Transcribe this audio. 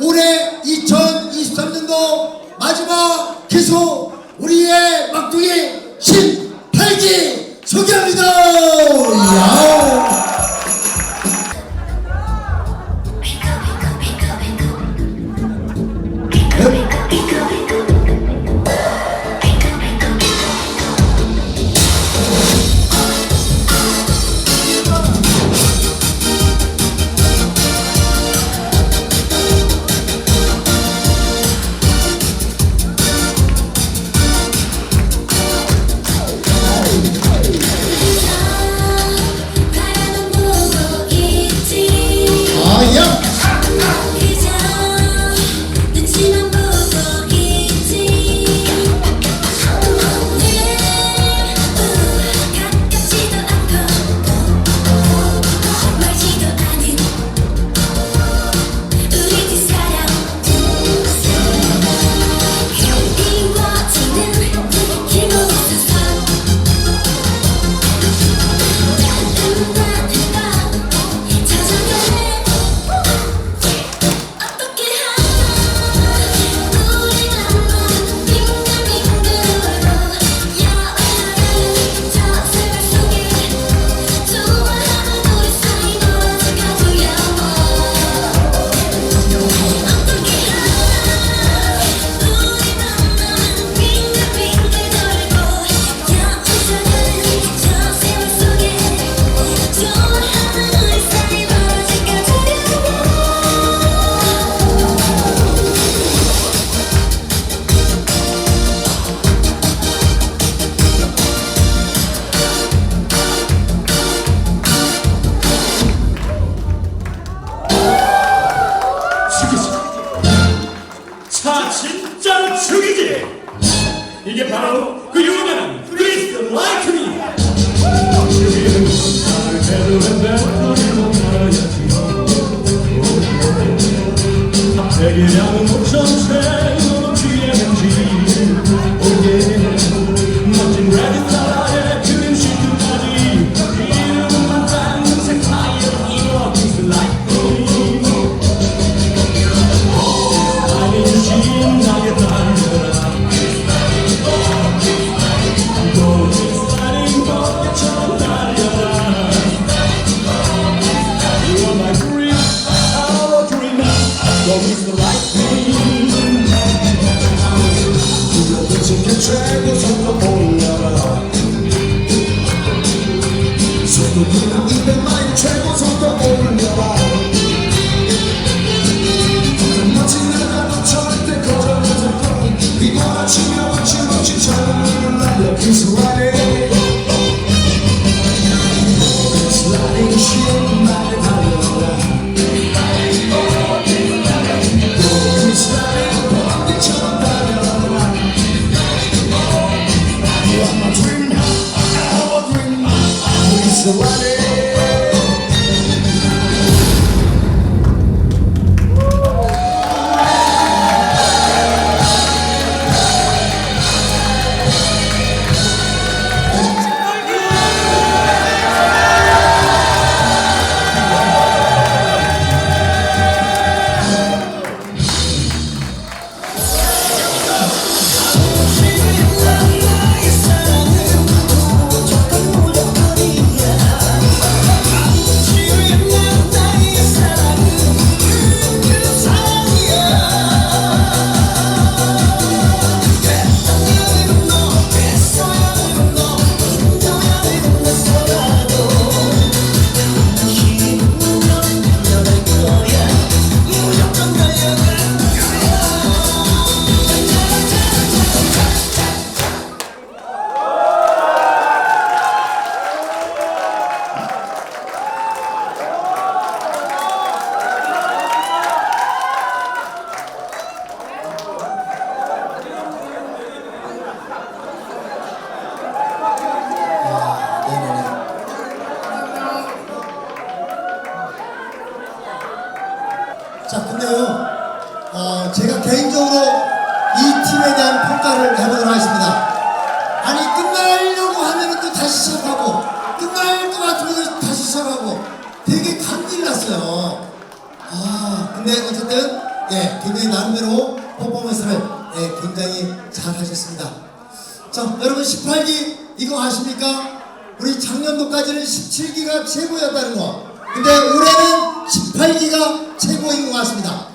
올해 2023년도 마지막 기수 우리의 막둥이 Could you remember? Please, like to me. 제가 개인적으로 이 팀에 대한 평가를 해보도록 하겠습니다. 아니 끝나려고 하면 또 다시 시작하고 끝날 것 같으면 다시 시작하고 되게 감질 났어요. 아 근데 어쨌든 예 굉장히 나름대로 퍼포먼스를 예, 굉장히 잘 하셨습니다. 자 여러분 18기 이거 아십니까? 우리 작년도까지는 17기가 최고였다는 거. 근데 올해는 18기가 최고인 것 같습니다.